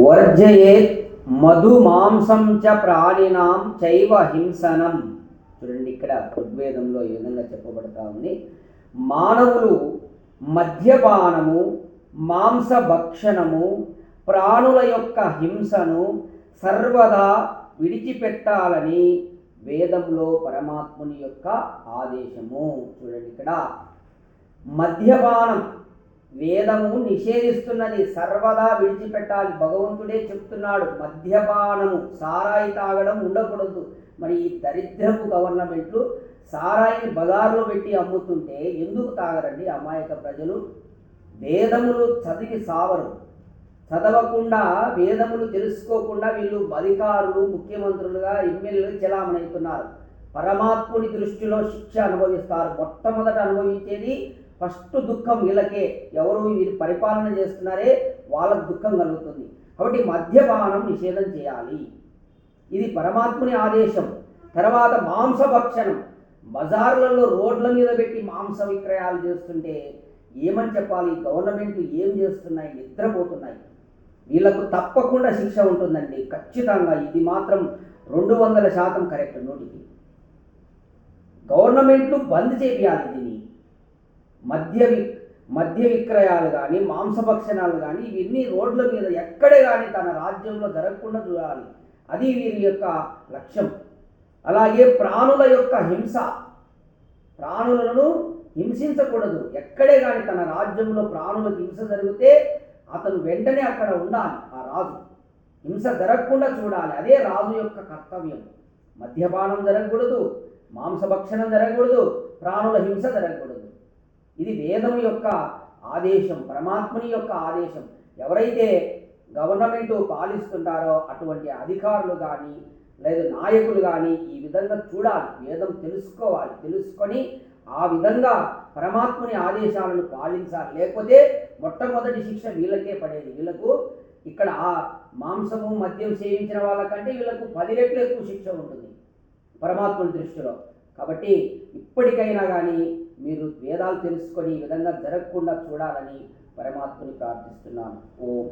వర్జయేత్ మధు మాంసం చ ప్రాణినాం చైవ హింసనం. చూడండి ఇక్కడ ఋగ్వేదంలో ఈ విధంగా చెప్పబడతా ఉంది. మానవులు మద్యపానము మాంస భక్షణము ప్రాణుల యొక్క హింసను సర్వదా విడిచిపెట్టాలని వేదంలో పరమాత్ముని యొక్క ఆదేశము. చూడండి ఇక్కడ. మద్యపానం వేదము నిషేధిస్తున్నది సర్వదా విడిచిపెట్టాలి. భగవంతుడే చెప్తున్నాడు మద్యపానము సారాయి తాగడం ఉండకూడదు. మరి ఈ దరిద్రపు గవర్నమెంట్లు సారాయిని బజార్లో పెట్టి అమ్ముతుంటే ఎందుకు తాగరండి అమాయక ప్రజలు? వేదములు చదివి సావరు. చదవకుండా వేదములు తెలుసుకోకుండా వీళ్ళు అధికారులు ముఖ్యమంత్రులుగా ఎమ్మెల్యేలు చెలామణవుతున్నారు పరమాత్ముడి దృష్టిలో శిక్ష అనుభవిస్తారు. మొట్టమొదట అనుభవించేది ఫస్ట్ దుఃఖం వీళ్ళకే ఎవరు వీరు పరిపాలన చేస్తున్నారే వాళ్ళకు దుఃఖం కలుగుతుంది. కాబట్టి మద్యపానం నిషేధం చేయాలి. ఇది పరమాత్ముని ఆదేశం. తర్వాత మాంసభక్షణం. బజార్లలో రోడ్ల మీద పెట్టి మాంస విక్రయాలు చేస్తుంటే ఏమని చెప్పాలి? గవర్నమెంట్ ఏం చేస్తున్నాయి? నిద్రపోతున్నాయి. వీళ్ళకు తప్పకుండా శిక్ష ఉంటుందండి. ఖచ్చితంగా ఇది మాత్రం రెండు వందల శాతం కరెక్ట్ నోటికి. గవర్నమెంట్లు బంద్ చేయాలి దీన్ని. మద్య వి మద్య విక్రయాలు కానీ మాంసభక్షణాలు కానీ ఇవన్నీ రోడ్ల మీద ఎక్కడే కానీ తన రాజ్యంలో జరగకుండా చూడాలి. అది వీరి యొక్క లక్ష్యం. అలాగే ప్రాణుల యొక్క హింస. ప్రాణులను హింసించకూడదు. ఎక్కడే కానీ తన రాజ్యంలో ప్రాణులకు హింస జరిగితే అతను వెంటనే అక్కడ ఉండాలి ఆ రాజు. హింస జరగకుండా చూడాలి. అదే రాజు యొక్క కర్తవ్యం. మద్యపానం జరగకూడదు మాంసభక్షణం జరగకూడదు ప్రాణుల హింస జరగకూడదు. ఇది వేదం యొక్క ఆదేశం పరమాత్ముని యొక్క ఆదేశం. ఎవరైతే గవర్నమెంట్ పాలిస్తుంటారో అటువంటి అధికారులు కానీ లేదా నాయకులు కానీ ఈ విధంగా చూడాలి వేదం తెలుసుకోవాలి తెలుసుకొని ఆ విధంగా పరమాత్ముని ఆదేశాలను పాలించాలి. లేకపోతే మొట్టమొదటి శిక్ష వీళ్ళకే పడేది. వీళ్ళకు ఇక్కడ ఆ మాంసము మద్యం సేవించిన వాళ్ళకంటే వీళ్ళకు పది రెట్లు ఎక్కువ శిక్ష ఉంటుంది పరమాత్ముని దృష్టిలో. కాబట్టి ఇప్పటికైనా కానీ మీరు వేదాలు తెలుసుకొని ఈ విధంగా జరగకుండా చూడాలని పరమాత్మని ప్రార్థిస్తున్నాను. ఓం.